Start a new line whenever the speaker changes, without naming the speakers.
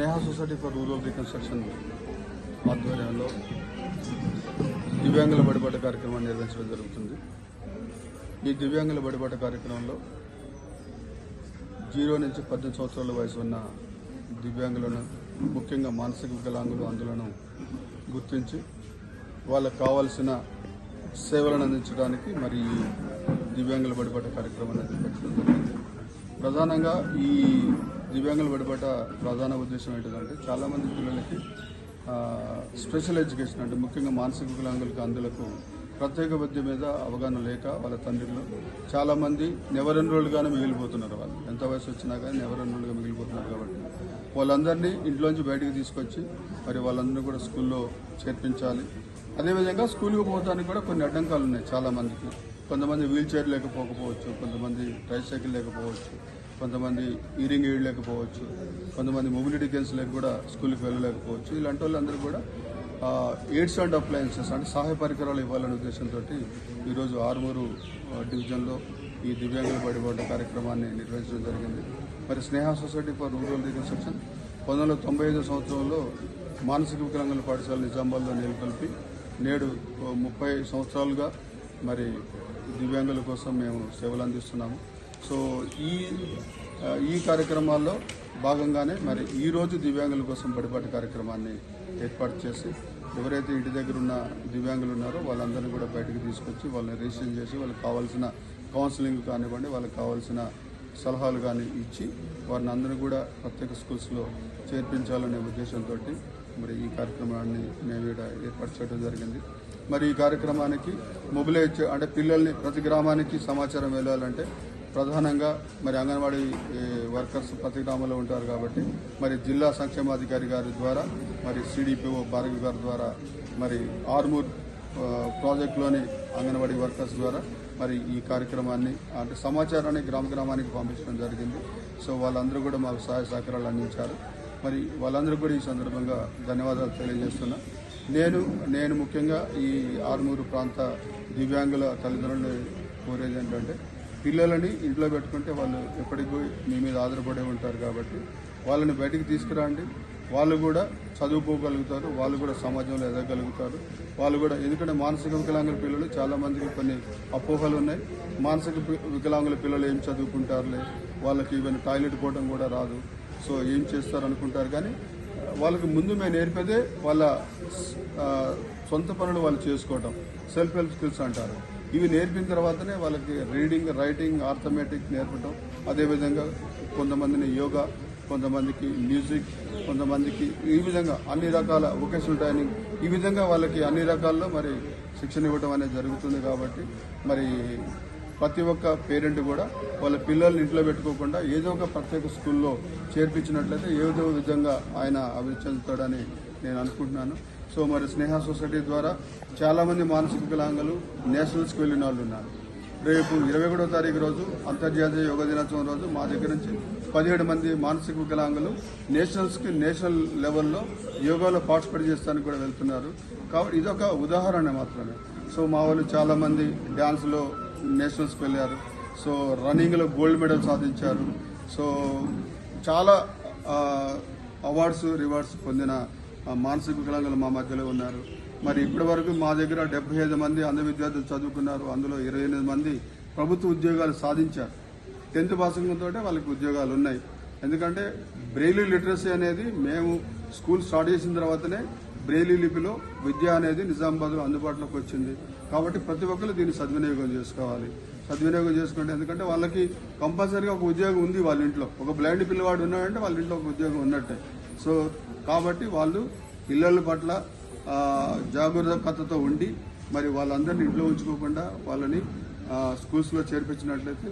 Sneha society for rural reconstruction ఆధ్వర్యంలో దివ్యాంగుల బడిబాట కార్యక్రమాన్ని నిర్వహించడం జరుగుతుంది. ఈ దివ్యాంగుల బడిబాట కార్యక్రమంలో జీరో నుంచి పద్దెనిమిది సంవత్సరాల వయసు ఉన్న దివ్యాంగులను ముఖ్యంగా మానసిక వికలాంగులు అందులను గుర్తించి వాళ్ళకు కావాల్సిన సేవలను అందించడానికి మరి దివ్యాంగుల బడిబాట కార్యక్రమాన్ని నిర్వహించడం ప్రధానంగా ఈ దివ్యాంగుల బడిబాట ప్రధాన ఉద్దేశం ఏంటంటే చాలామంది పిల్లలకి స్పెషల్ ఎడ్యుకేషన్ అంటే ముఖ్యంగా మానసిక వికలాంగులకు అందులకు ప్రత్యేక విద్య మీద అవగాహన లేక వాళ్ళ తండ్రులు చాలామంది నెవరెన్రోల్డ్గానే మిగిలిపోతున్నారు వాళ్ళు. ఎంత వయసు వచ్చినా కానీ నెవరెన్రోల్డ్గా మిగిలిపోతున్నారు కాబట్టి. వాళ్ళందరినీ ఇంట్లోంచి బయటికి తీసుకొచ్చి మరి వాళ్ళందరినీ కూడా స్కూల్లో చేర్పించాలి. అదేవిధంగా స్కూల్కి పోవడానికి కూడా కొన్ని అడ్డంకాలు ఉన్నాయి చాలామందికి. కొంతమంది వీల్ చైర్ లేకపోకపోవచ్చు కొంతమంది ట్రైసైకిల్ లేకపోవచ్చు. కొంతమంది ఈరింగ్ ఎయిడ్ లేకపోవచ్చు కొంతమంది మొబిలిటీ గేమ్స్ లేక కూడా స్కూల్కి వెళ్ళలేకపోవచ్చు. ఇలాంటి వాళ్ళందరూ కూడా ఎయిడ్స్ అండ్ అప్లయన్సెస్ అంటే సహాయ పరికరాలు ఇవ్వాలనే ఉద్దేశంతో ఈరోజు ఆరుమూరు డివిజన్లో ఈ దివ్యాంగుల పడిపోవడం కార్యక్రమాన్ని నిర్వహించడం జరిగింది. మరి Sneha society for rural reconstruction పంతొమ్మిది వందల తొంభై ఐదు సంవత్సరంలో మానసిక వికలాంగుల పాఠశాల నిజామాబాద్లో నెలకొల్పి నేడు ముప్పై సంవత్సరాలుగా మరి దివ్యాంగుల కోసం మేము సేవలు అందిస్తున్నాము. సో ఈ ఈ కార్యక్రమాల్లో భాగంగానే మరి ఈ రోజు దివ్యాంగుల కోసం బడిపాటి కార్యక్రమాన్ని ఏర్పాటు చేసి ఎవరైతే ఇంటి దగ్గర ఉన్న దివ్యాంగులు ఉన్నారో వాళ్ళందరినీ కూడా బయటకు తీసుకొచ్చి వాళ్ళని రిజిస్టర్ చేసి వాళ్ళకి కావాల్సిన కౌన్సిలింగ్ కానివ్వండి వాళ్ళకి కావాల్సిన సలహాలు కానీ ఇచ్చి వారిని అందరూ కూడా ప్రత్యేక స్కూల్స్లో చేర్పించాలనే ఉద్దేశంతో మరి ఈ కార్యక్రమాన్ని మేము ఇక్కడ ఏర్పాటు చేయడం జరిగింది. మరి ఈ కార్యక్రమానికి మొబిలైజ్ అంటే పిల్లల్ని ప్రతి గ్రామానికి సమాచారం వెళ్ళాలంటే ప్రధానంగా మరి అంగన్వాడీ వర్కర్స్ ప్రతి గ్రామంలో ఉంటారు కాబట్టి మరి జిల్లా సంక్షేమాధికారి గారి ద్వారా మరి సిడిపిఓ భార్గవి గారి ద్వారా మరి ఆర్మూర్ ప్రాజెక్టులోని అంగన్వాడీ వర్కర్స్ ద్వారా మరి ఈ కార్యక్రమాన్ని అంటే సమాచారాన్ని గ్రామ గ్రామానికి పంపించడం జరిగింది. సో వాళ్ళందరూ కూడా మాకు సహాయ సహకారాలు అందించారు. మరి వాళ్ళందరూ కూడా ఈ సందర్భంగా ధన్యవాదాలు తెలియజేస్తున్నా. నేను నేను ముఖ్యంగా ఈ ఆరుమూరు ప్రాంత దివ్యాంగుల తల్లిదండ్రులు కోరేది ఏంటంటే పిల్లలని ఇంట్లో పెట్టుకుంటే వాళ్ళు ఎప్పటికీ మీ మీద ఆధారపడి ఉంటారు కాబట్టి వాళ్ళని బయటికి తీసుకురండి. వాళ్ళు కూడా చదువుకోగలుగుతారు వాళ్ళు కూడా సమాజంలో ఎదగలుగుతారు వాళ్ళు కూడా ఎందుకంటే మానసిక వికలాంగుల పిల్లలు చాలామందికి కొన్ని అపోహలు ఉన్నాయి. మానసిక వికలాంగుల పిల్లలు ఏం చదువుకుంటారులే? వాళ్ళకి ఈవెన్ టాయిలెట్ పోవడం కూడా రాదు. సో ఏం చేస్తారు అనుకుంటారు కానీ వాళ్ళకి ముందు మేము నేర్పేదే వాళ్ళ సొంత పనులు వాళ్ళు చేసుకోవటం. సెల్ఫ్ హెల్ప్ స్కిల్స్ అంటారు. ఇవి నేర్పిన తర్వాతనే వాళ్ళకి రీడింగ్ రైటింగ్ ఆర్థమెటిక్ నేర్పడం అదేవిధంగా కొంతమందిని యోగా కొంతమందికి మ్యూజిక్ కొంతమందికి ఈ విధంగా అన్ని రకాల వొకేషనల్ ట్రైనింగ్ ఈ విధంగా వాళ్ళకి అన్ని రకాల్లో మరి శిక్షణ ఇవ్వడం అనేది జరుగుతుంది కాబట్టి మరి ప్రతి ఒక్క పేరెంట్ కూడా వాళ్ళ పిల్లల్ని ఇంట్లో పెట్టుకోకుండా ఏదో ఒక ప్రత్యేక స్కూల్లో చేర్పించినట్లయితే ఏదో విధంగా ఆయన అభివృద్ధి చెందుతాడని నేను అనుకుంటున్నాను. సో మరి స్నేహ సొసైటీ ద్వారా చాలామంది మానసిక వికలాంగులు నేషనల్స్కి వెళ్ళిన వాళ్ళు ఉన్నారు. రేపు ఇరవై ఒకటో తారీఖు రోజు అంతర్జాతీయ యోగా దినోత్సవం రోజు మా దగ్గర నుంచి పదిహేడు మంది మానసిక వికలాంగులు నేషనల్స్కి నేషనల్ లెవెల్లో యోగాలో పార్టిసిపేట్ చేస్తానికి కూడా వెళ్తున్నారు. కాబట్టి ఇదొక ఉదాహరణ మాత్రమే. సో మా వాళ్ళు చాలామంది డ్యాన్స్లో నేషనల్స్కి వెళ్ళారు. సో రన్నింగ్లో గోల్డ్ మెడల్ సాధించారు. సో చాలా అవార్డ్స్ రివార్డ్స్ పొందిన మానసిక వికలాంగులు మా మధ్యలో ఉన్నారు. మరి ఇప్పటి వరకు మా దగ్గర డెబ్బై ఐదు మంది అంధ విద్యార్థులు చదువుకున్నారు. అందులో ఇరవై ఎనిమిది మంది ప్రభుత్వ ఉద్యోగాలు సాధించారు. టెన్త్ పాసింగ్తో వాళ్ళకి ఉద్యోగాలు ఉన్నాయి. ఎందుకంటే బ్రెయిలీ లిటరసీ అనేది మేము స్కూల్ స్టార్ట్ చేసిన తర్వాతనే బ్రెయిలీ లిపిలో విద్య అనేది నిజామాబాద్లో అందుబాటులోకి వచ్చింది. కాబట్టి ప్రతి ఒక్కరు దీన్ని సద్వినియోగం చేసుకోవాలి. సద్వినియోగం చేసుకుంటే ఎందుకంటే వాళ్ళకి కంపల్సరీగా ఒక ఉద్యోగం ఉంది వాళ్ళ ఇంట్లో. ఒక బ్లైండ్ పిల్లవాడు ఉన్నాడంటే వాళ్ళ ఇంట్లో ఒక ఉద్యోగం ఉన్నట్టే. సో కాబట్టి వాళ్ళు పిల్లల పట్ల జాగ్రత్తతో ఉండి మరి వాళ్ళందరినీ ఇంట్లో ఉంచుకోకుండా వాళ్ళని స్కూల్స్లో చేర్పించినట్లయితే